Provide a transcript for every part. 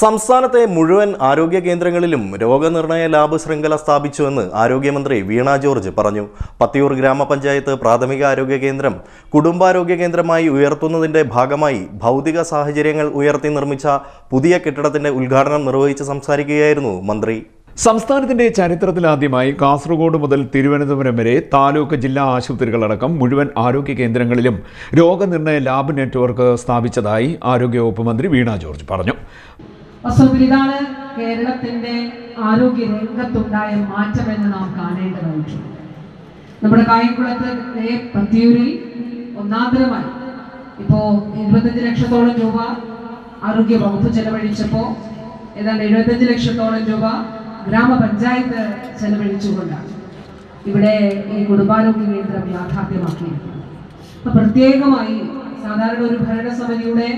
സംസ്ഥാനത്തെ മുഴുവൻ ആരോഗ്യ കേന്ദ്രങ്ങളിലും രോഗനിർണയ ലാബ് ശൃംഖല സ്ഥാപിച്ചുവെന്ന് ആരോഗ്യമന്ത്രി വീണ ജോർജ് പറഞ്ഞു. പത്തിയൂർ ഗ്രാമപഞ്ചായത്ത് പ്രാഥമിക ആരോഗ്യ കേന്ദ്രം കുടുംബാരോഗ്യ കേന്ദ്രമായി ഉയർത്തുന്നതിന്റെ ഭാഗമായി ഭൗതിക സാഹചര്യങ്ങൾ ഉയർത്തി നിർമ്മിച്ച പുതിയ കെട്ടിടത്തിന്റെ ഉദ്ഘാടനം നിർവഹിച്ച് സംസാരിക്കുകയായിരുന്നു മന്ത്രി. സംസ്ഥാനത്തിന്റെ ചരിത്രത്തിലാദ്യമായി കാസർഗോഡ് മുതൽ തിരുവനന്തപുരം വരെ താലൂക്ക് ജില്ലാ ആശുപത്രികളടക്കം മുഴുവൻ ആരോഗ്യ കേന്ദ്രങ്ങളിലും രോഗനിർണയ ലാബ് നെറ്റ്വർക്ക് സ്ഥാപിച്ചതായി ആരോഗ്യവകുപ്പ് മന്ത്രി വീണ ജോർജ് പറഞ്ഞു. വാസ്തവത്തിൽ ഇതാണ് കേരളത്തിന്റെ ആരോഗ്യ രംഗത്തുണ്ടായ മാറ്റമെന്ന് നാം കാണേണ്ടതായിട്ടുണ്ട് നമ്മുടെ കായംകുളത്ത് പത്തിയൂരിൽ ഒന്നാന്തരമായി ഇപ്പോ എഴുപത്തഞ്ച് ലക്ഷത്തോളം രൂപ ആരോഗ്യ വകുപ്പ് ചെലവഴിച്ചപ്പോൾ ഏതാണ്ട് എഴുപത്തഞ്ച് ലക്ഷത്തോളം രൂപ ഗ്രാമപഞ്ചായത്ത് ചെലവഴിച്ചുകൊണ്ടാണ് ഇവിടെ ഈ കുടുംബാരോഗ്യ കേന്ദ്രം യാഥാർത്ഥ്യമാക്കിയിരിക്കുന്നത്. അപ്പൊ പ്രത്യേകമായി സാധാരണ ഒരു ഭരണസമിതിയുടെ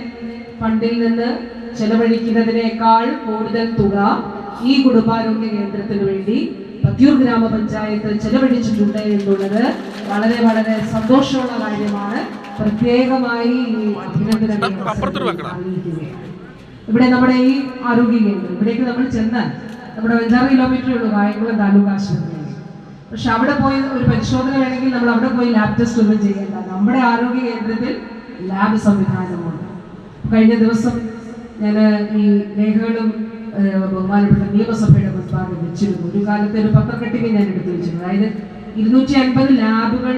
ഫണ്ടിൽ നിന്ന് ചെലവഴിക്കുന്നതിനേക്കാൾ കൂടുതൽ തുക ഈ കുടുംബാരോഗ്യ കേന്ദ്രത്തിന് വേണ്ടി പത്തിയൂർ ഗ്രാമപഞ്ചായത്ത് ചെലവഴിച്ചിട്ടുണ്ട് എന്നുള്ളത് വളരെ വളരെ സന്തോഷമുള്ള കാര്യമാണ്. പ്രത്യേകമായി ഈ അഭിനന്ദനം ഇവിടെ നമ്മുടെ ഈ ആരോഗ്യ കേന്ദ്രം ഇവിടേക്ക് നമ്മൾ ചെന്നാൽ നമ്മുടെ അഞ്ചാറ് കിലോമീറ്റർ ഉള്ളൂ കായംകുളം താലൂക്ക് ആശുപത്രി പക്ഷെ അവിടെ പോയി ഒരു പരിശോധന വേണമെങ്കിൽ നമ്മൾ അവിടെ പോയി ലാബ് ടെസ്റ്റ് ഒന്നും ചെയ്യേണ്ട. നമ്മുടെ ആരോഗ്യ കേന്ദ്രത്തിൽ ലാബ് സംവിധാനമുണ്ട്. കഴിഞ്ഞ ദിവസം ഞാൻ ഈ രേഖകളും ബഹുമാനപ്പെട്ട നിയമസഭയുടെ മുൻപാകെ വെച്ചിരുന്നു. ഒരു കാലത്ത് ഒരു പത്രക്കെട്ടിക ഞാൻ എടുത്തു വെച്ചിരുന്നു. അതായത് ഇരുന്നൂറ്റി അൻപത് ലാബുകൾ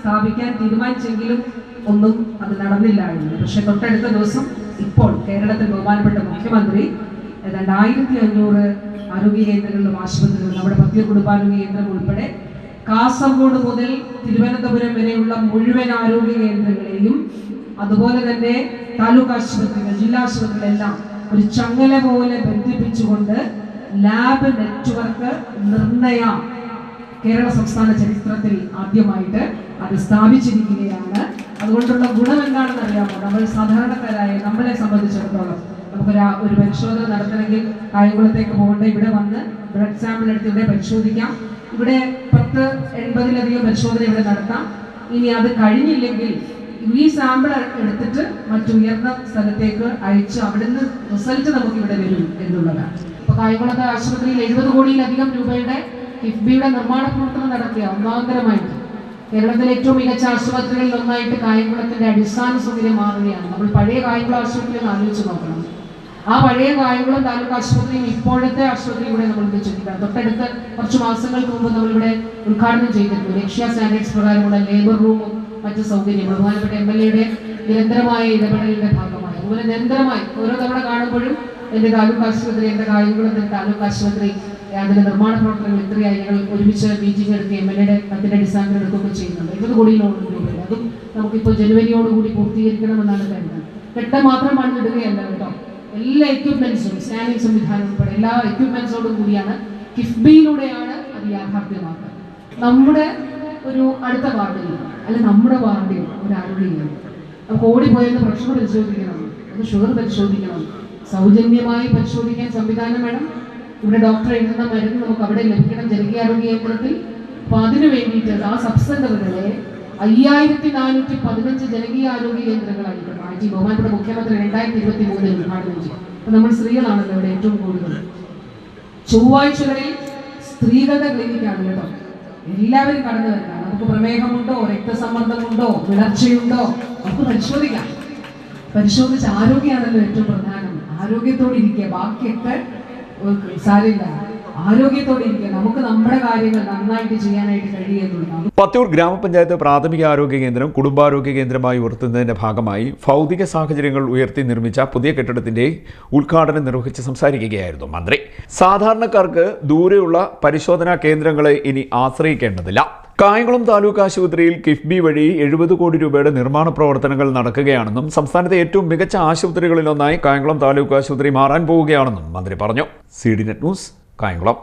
സ്ഥാപിക്കാൻ തീരുമാനിച്ചെങ്കിലും ഒന്നും അത് നടന്നില്ലായിരുന്നു. പക്ഷെ തൊട്ടടുത്ത ദിവസം ഇപ്പോൾ കേരളത്തിൽ ബഹുമാനപ്പെട്ട മുഖ്യമന്ത്രി ഏതാണ്ട് ആയിരത്തി അഞ്ഞൂറ് ആരോഗ്യ കേന്ദ്രങ്ങളിലും ആശുപത്രികളിലും നമ്മുടെ പത്തിയ കുടുംബാരോഗ്യ കേന്ദ്രം ഉൾപ്പെടെ കാസർഗോഡ് മുതൽ തിരുവനന്തപുരം വരെയുള്ള മുഴുവൻ ആരോഗ്യ കേന്ദ്രങ്ങളെയും അതുപോലെ തന്നെ താലൂക്ക് ആശുപത്രികൾ ജില്ലാ ആശുപത്രികളെല്ലാം ഒരു ചങ്ങല പോലെ ബന്ധിപ്പിച്ചുകൊണ്ട് ലാബ് നെറ്റ്വർക്ക് നിർണയ കേരള സംസ്ഥാന ചരിത്രത്തിൽ ആദ്യമായിട്ട് അത് സ്ഥാപിച്ചിരിക്കുകയാണ്. അതുകൊണ്ടുള്ള ഗുണം എന്താണെന്ന് അറിയാമോ? നമ്മൾ സാധാരണക്കാരായ നമ്മളെ സംബന്ധിച്ചിടത്തോളം നമുക്കൊരു ഒരു പരിശോധന നടത്തണമെങ്കിൽ കായംകുളത്തേക്ക് പോകേണ്ട ഇവിടെ വന്ന് ബ്ലഡ് സാമ്പിൾ എടുത്ത് ഇവിടെ പരിശോധിക്കാം. ഇവിടെ പത്ത് എൺപതിലധികം പരിശോധന ഇവിടെ നടത്താം. ഇനി അത് കഴിഞ്ഞില്ലെങ്കിൽ ഈ സാമ്പിൾ എടുത്തിട്ട് മറ്റുയർന്ന സ്ഥലത്തേക്ക് അയച്ച് അവിടുന്ന് റിസൾട്ട് നമുക്ക് ഇവിടെ വരും എന്നുള്ളതാണ്. ഇപ്പൊ കായംകുളത്തെ ആശുപത്രിയിൽ എഴുപത് കോടിയിലധികം രൂപയുടെ കിഫ്ബിയുടെ നിർമ്മാണ പ്രവർത്തനം നടത്തിയ ഒന്നാന്തരമായിട്ട് കേരളത്തിലെ ഏറ്റവും മികച്ച ആശുപത്രികളിൽ ഒന്നായിട്ട് കായംകുളത്തിന്റെ അടിസ്ഥാന സൗകര്യം മാറുകയാണ്. നമ്മൾ പഴയ കായംകുളം ആശുപത്രി ഒന്ന് ആലോചിച്ച് നോക്കണം. ആ പഴയ കായംകുളം താലൂക്ക് ആശുപത്രിയും ഇപ്പോഴത്തെ ആശുപത്രിയും കൂടെ നമ്മൾ ചിന്തിക്കണം തൊട്ടടുത്ത് കുറച്ച് മാസങ്ങൾക്ക് മുമ്പ് നമ്മളിവിടെ ഉദ്ഘാടനം ചെയ്തിരുന്നു. ലക്ഷ്യ സ്റ്റാൻഡേർഡ്സ് പ്രകാരമുള്ള ലേബർ റൂമും മറ്റു സൗകര്യങ്ങൾ. ബഹുമാനപ്പെട്ട എം എൽ എയുടെ നിരന്തരമായ ഇടപെടലിന്റെ ഭാഗമായി. അതുപോലെ നിരന്തരമായി ഓരോ തവണ കാണുമ്പോഴും എന്റെ താലൂക്ക് ആശുപത്രി എന്റെ കായംകുളത്തെ താലൂക്ക് ആശുപത്രി അതിന്റെ നിർമ്മാണ പ്രവർത്തനങ്ങൾ ഇത്രയായി ഞങ്ങൾ ഒരുമിച്ച് മീറ്റിംഗ് എടുത്ത് എം എൽ എയുടെ കത്തിന്റെ അടിസ്ഥാനത്തിൽ എടുക്കുകയൊക്കെ ചെയ്യുന്നുണ്ട്. ഇരുപത് കോടിയിലോളം രൂപയുടെ അതും നമുക്കിപ്പോൾ ജനുവരിയോടുകൂടി പൂർത്തീകരിക്കണമെന്നാണ് കരുതുന്നത്. കെട്ടിടം മാത്രം പണിതിടുകയല്ല കേട്ടോ. എല്ലാ എക്യുപ്മെന്റ്സും സ്കാനിങ് സംവിധാനം ഉൾപ്പെടെ എല്ലാ എക്യുപ്മെന്റ്സോടും കൂടിയാണ് കിഫ്ബിയിലൂടെയാണ് അത് യാഥാർത്ഥ്യമാക്കുന്നത്. നമ്മുടെ ഒരു അടുത്ത വാർഡിൽ അല്ല നമ്മുടെ വാർഡിൽ ഒരു കേന്ദ്രം നമുക്ക് ഓടിപ്പോയെന്ന് പ്രഷർ പരിശോധിക്കണം. അത് ഷുഗർ പരിശോധിക്കണം. സൗജന്യമായി പരിശോധിക്കാൻ സംവിധാനം വേണം. ഇവിടെ ഡോക്ടർ എഴുതുന്ന മരുന്ന് നമുക്ക് അവിടെ ലഭിക്കണം ജനകീയാരോഗ്യ കേന്ദ്രത്തിൽ. അപ്പൊ അതിനു വേണ്ടിയിട്ട് ആ സബ് സെന്ററുകളെ അയ്യായിരത്തി നാനൂറ്റി പതിനഞ്ച് ജനകീയ ആരോഗ്യ കേന്ദ്രങ്ങളായിട്ട് മാറ്റി ബഹുമാനപ്പെട്ട മുഖ്യമന്ത്രി രണ്ടായിരത്തി ഇരുപത്തി മൂന്നിൽ ഉദ്ഘാടനം ചെയ്തു. അപ്പൊ നമ്മൾ സ്ത്രീകളാണല്ലോ ഇവിടെ ഏറ്റവും കൂടുതൽ. ചൊവ്വാഴ്ചകളിൽ സ്ത്രീകളുടെ ക്ലിനിക്കാണ് കേട്ടോ. എല്ലാവരും കടന്നു വരണം. നമുക്ക് പ്രമേഹമുണ്ടോ? രക്തസമ്മർദ്ദമുണ്ടോ? വിളർച്ചയുണ്ടോ നമുക്ക് പരിശോധിക്കാം. പരിശോധിച്ച് ആരോഗ്യമാണല്ലോ ഏറ്റവും പ്രധാനം. ആരോഗ്യത്തോടെ ഇരിക്കുക ബാക്കിയൊക്കെ സാരില്ല പത്തൂർ ഗ്രാമപഞ്ചായത്ത് പ്രാഥമിക ആരോഗ്യ കേന്ദ്രം കുടുംബാരോഗ്യ കേന്ദ്രമായി ഉയർത്തുന്നതിന്റെ ഭാഗമായി ഭൗതിക സാഹചര്യങ്ങൾ ഉയർത്തി നിർമ്മിച്ച പുതിയ കെട്ടിടത്തിന്റെ ഉദ്ഘാടനം നിർവഹിച്ച് സംസാരിക്കുകയായിരുന്നു മന്ത്രി. സാധാരണക്കാർക്ക് ദൂരെയുള്ള പരിശോധനാ കേന്ദ്രങ്ങളെ ഇനി ആശ്രയിക്കേണ്ടതില്ല. കായംകുളം താലൂക്ക് ആശുപത്രിയിൽ കിഫ്ബി വഴി എഴുപത് കോടി രൂപയുടെ നിർമ്മാണ പ്രവർത്തനങ്ങൾ നടക്കുകയാണെന്നും സംസ്ഥാനത്തെ ഏറ്റവും മികച്ച ആശുപത്രികളിലൊന്നായി കായംകുളം താലൂക്ക് ആശുപത്രി മാറാൻ പോവുകയാണെന്നും മന്ത്രി പറഞ്ഞു. C D net news Kayamkulam.